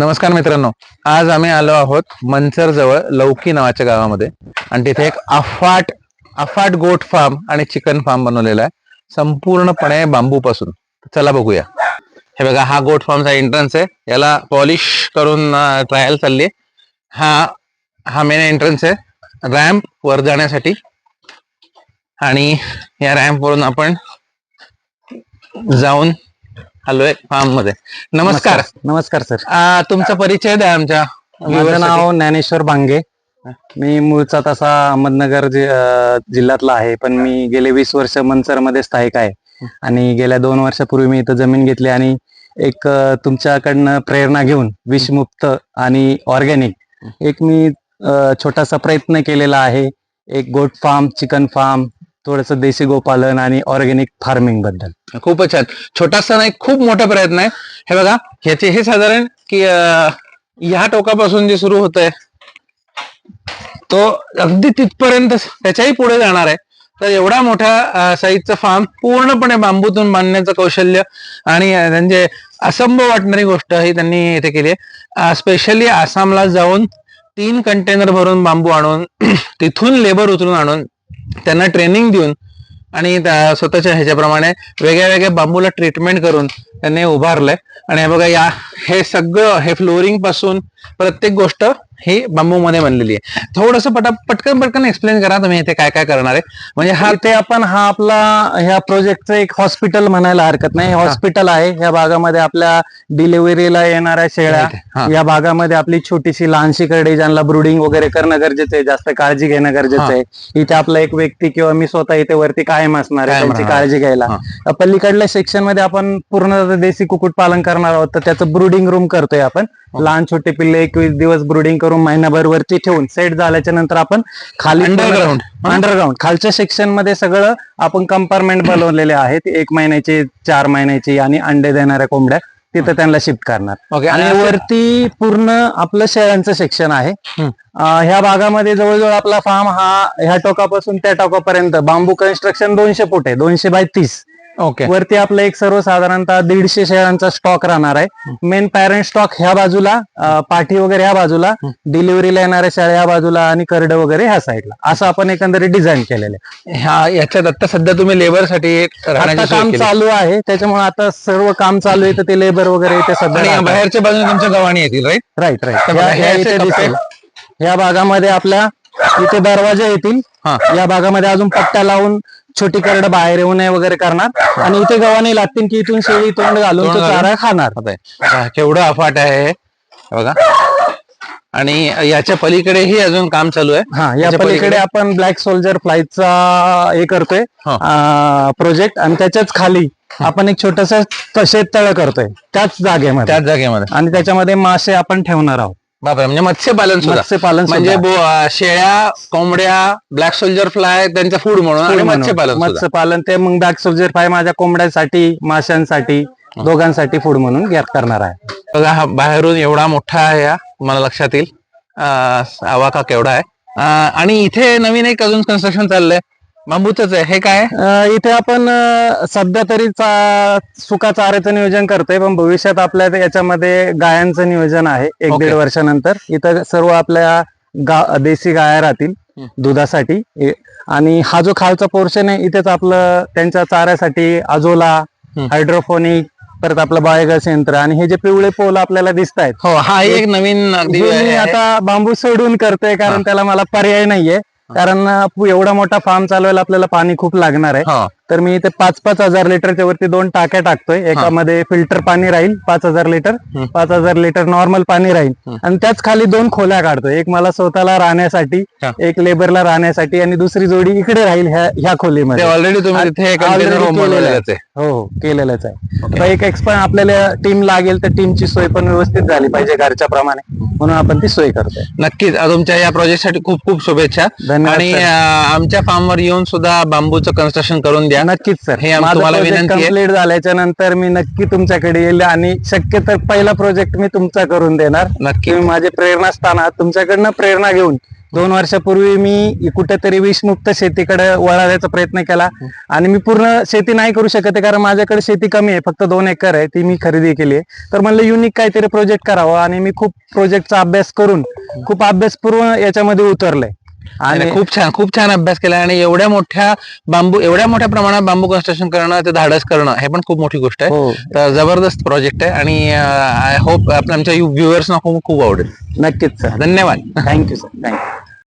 नमस्कार मित्रांनो आज आम्ही आलो आहोत मंचर जवळ लौकी नावाच्या गावामध्ये. आणि तिथे एक अफाट अफाट गोट फार्म आणि चिकन फार्म बनवलेला आहे. संपूर्णपणे बांबू पासून चला बघूया. हे बघा हा गोट फार्मचा एंट्रन्स आहे. याला पॉलिश करून ट्रायल चालली हा हा मेन एंट्रन्स आहे. रॅम्प वर जाण्यासाठी. आणि या रॅम्प वरून आपण जाऊन आलोय फार्ममध्ये नमस्कार. नमस्कार. सर. आ, तुमचा परिचय द्या आमच्या माझं साठी. नाव ज्ञानेश्वर भांगे मी मूळचा तसा अहमदनगर जि- अं, जिल्ह्यातला आहे पण मी गेले वीस वर्ष मनसरमध्ये स्थायिक आहे. आणि गेल्या दोन वर्षापूर्वी मी इथं जमीन घेतली आणि एक अं, तुमच्याकडनं प्रेरणा घेऊन विषमुक्त आणि ऑर्गॅनिक एक मी अं, छोटासा प्रयत्न केलेला आहे. एक गोट फार्म चिकन फार्म थोडस देशी गोपालन आणि ऑर्गेनिक फार्मिंगबद्दल. खूपच छान. छोटासा नाही खूप मोठा प्रयत्न आहे. हे बघा ह्याचे हे साधारण की ह्या टोकापासून जे सुरू होत आहे तो अगदी तिथपर्यंत त्याच्याही पुढे जाणार आहे. तर एवढा मोठा साईजचा फार्म पूर्णपणे बांबूतून बांधण्याचं कौशल्य आणि म्हणजे असंभव वाटणारी गोष्ट ही त्यांनी इथे केली आहे. स्पेशली आसामला जाऊन तीन कंटेनर भरून बांबू आणून तिथून लेबर उचलून आणून त्यांना ट्रेनिंग देऊन आणि स्वतःच्या ह्याच्याप्रमाणे वेगळ्या वेगळ्या बांबूला ट्रीटमेंट करून त्यांनी उभारलंय. आणि हे बघा या हे सगळं हे फ्लोरिंगपासून प्रत्येक गोष्ट ही बांबू मध्ये बनलेली आहे थोडस पटा पटकन पटकन एक्सप्लेन करा तुम्ही इथे काय काय करणार आहे म्हणजे हा इथे आपण हा आपला ह्या प्रोजेक्टचं एक हॉस्पिटल म्हणायला हरकत नाही हॉस्पिटल आहे या भागामध्ये आपल्या डिलिव्हरीला येणाऱ्या. शेळ्या या भागामध्ये आपली छोटीशी लहानशी करडी ज्यांना ब्रुडिंग वगैरे करणं गरजेचं आहे जास्त काळजी घेणं गरजेचं. आहे इथे आपला एक व्यक्ती किंवा मी स्वतः इथे वरती कायम असणार आहे त्यांची. काळजी घ्यायला. पलीकडल्या सेक्शनमध्ये आपण पूर्ण देशी कुक्कुट पालन करणार आहोत तर त्याचं ब्रुडिंग रूम करतोय आपण हो. लहान छोटे पिल्ले एकवीस दिवस ब्रुडिंग करून महिनाभर वरती ठेवून सेट झाल्याच्यानंतर आपण खाली. हा. अंडरग्राऊंड खालच्या सेक्शनमध्ये सगळं आपण कंपार्टमेंट बनवलेले आहेत. एक महिन्याची चार महिन्याची आणि अंडे देणाऱ्या कोंबड्या. तिथं त्यांना शिफ्ट करणार. ओके आणि वरती पूर्ण आपलं शेळ्यांचं सेक्शन आहे. ह्या भागामध्ये जवळजवळ आपला फार्म हा ह्या टोकापासून त्या टोकापर्यंत. बांबू कन्स्ट्रक्शन दोनशे फूट आहे. दोनशे बाय तीस. ओके वरती आपलं एक सर्वसाधारणतः दीडशे शेळ्यांचा स्टॉक राहणार आहे. मेन पॅरेंट स्टॉक ह्या बाजूला पाठी वगैरे ह्या बाजूला डिलिव्हरीला येणाऱ्या शेळ्या ह्या बाजूला आणि करड वगैरे ह्या साईडला असं आपण एकंदरीत डिझाइन केलेलं आहे. ह्या याच्यात आता सध्या तुम्ही लेबरसाठी काम. चालू आहे. त्याच्यामुळे आता सर्व काम चालू आहे तर ते लेबर वगैरे या सध्या बाहेरच्या बाजूने तुमच्या गव्हाणी येतील राईट राईट राईट ह्या भागामध्ये आपल्या इथे दरवाजे येतील. या भागामध्ये अजून पट्ट्या लावून छोटी करड बाहेर येऊ नये वगैरे करणार आणि इथे गव्हाणी लागतील की इथून शेळी तोंड घालून तो? चारा खाणार आता केवढं अफाट आहे. बघा आणि याच्या पलीकडेही अजून काम चालू आहे हा या पलीकडे? आपण ब्लॅक सोल्जर फ्लाईटचा हे करतोय हा. प्रोजेक्ट आणि त्याच्याच खाली आपण एक छोटस शेततळ करतोय त्याच जागेमध्ये त्याच जागेमध्ये आणि त्याच्यामध्ये मासे आपण ठेवणार आहोत बापरे म्हणजे मत्स्यपालन सुद्धा मत्स्यपालन म्हणजे सुद्धा. बो- अं, शेळ्या कोंबड्या ब्लॅक सोल्जर फ्लाय त्यांचा फूड म्हणून आणि. मत्स्यपालन सुद्धा. मत्स्यपालन ते मग बॅग सोल्जर फ्राय माझ्या कोंबड्यांसाठी माशांसाठी दोघांसाठी फूड म्हणून घेत करणार आहे बघा हा बाहेरून एवढा मोठा आहे हा मला लक्षात येईल अं, आवाका केवढा आहे अं, आणि इथे नवीन एक अजून कन्स्ट्रक्शन चाललंय बांबूच आहे हे काय? अं, इथे आपण अं, सध्या तरी चा- सुका चाऱ्याचं नियोजन करतोय पण भविष्यात आपल्या ते याच्यामध्ये गायांचं नियोजन आहे एक. दीड वर्षानंतर इथं सर्व आपल्या गा देशी गाया राहतील हं. दुधासाठी ए- आणि हा जो खालचा पोर्शन आहे इथेच आपलं त्यांच्या चाऱ्यासाठी आजोला हं. हायड्रोफोनिक परत आपलं बायोगॅस यंत्र आणि हे जे पिवळे पोल आपल्याला दिसत आहेत हो हा एक नवीन अगदी हे आहे. मी आता बांबू सोडून करतोय. कारण त्याला मला पर्याय नाहीये कारण एवढा मोठा फार्म चालवायला आपल्याला पाणी खूप लागणार आहे. हो. तर मी इथे पाच पाच हजार लिटरच्या वरती दोन टाक्या टाकतोय. एकामध्ये फिल्टर पाणी राहील पाच हजार लिटर. हं. पाच हजार लिटर नॉर्मल पाणी राहील. हं. आणि त्याच खाली दोन खोल्या काढतोय. एक मला स्वतःला राहण्यासाठी हा. एक लेबरला राहण्यासाठी आणि दुसरी जोडी इकडे राहील ह्या ते खोलीमध्ये. ऑलरेडी तुम्ही आहे. हो हो केलेलंच आहे. एक एक्सपर्ट आपल्याला टीम लागेल तर टीमची सोय पण व्यवस्थित झाली पाहिजे घरच्या प्रमाणे म्हणून आपण ती सोय करतोय. नक्कीच. तुमच्या या प्रोजेक्टसाठी खूप खूप शुभेच्छा. धन्यवाद आणि आमच्या फार्मवर येऊन सुद्धा बांबूचं कन्स्ट्रक्शन करून द्या. नक्कीच सर हे तुम्हाला विनंती. कंप्लीट झाल्याच्यानंतर मी नक्की तुमच्याकडे येईल आणि शक्य तर पहिला प्रोजेक्ट मी तुमचा करून देणार. नक्की. माझे प्रेरणास्थान आहात. तुमच्याकडनं प्रेरणा घेऊन दोन वर्षापूर्वी मी कुठेतरी विषमुक्त शेतीकडे वळायचा प्रयत्न केला. आणि मी पूर्ण शेती नाही करू शकत आहे कारण माझ्याकडे शेती कमी आहे. फक्त दोन एकर आहे ती मी खरेदी केली आहे. तर म्हणलं युनिक काहीतरी प्रोजेक्ट करावं आणि मी खूप प्रोजेक्टचा अभ्यास करून खूप अभ्यासपूर्व याच्यामध्ये उतरलंय. आणि खूप छान खूप छान अभ्यास केला आणि एवढ्या मोठ्या बांबू एवढ्या मोठ्या प्रमाणात बांबू कन्स्ट्रक्शन करणं ते धाडस करणं हे पण खूप मोठी गोष्ट आहे. हो. तर जबरदस्त प्रोजेक्ट आहे आणि आय होप आमच्या व्ह्युअर्सना खूप खूप आवडेल. नक्कीच सर धन्यवाद. Thank you sir thank you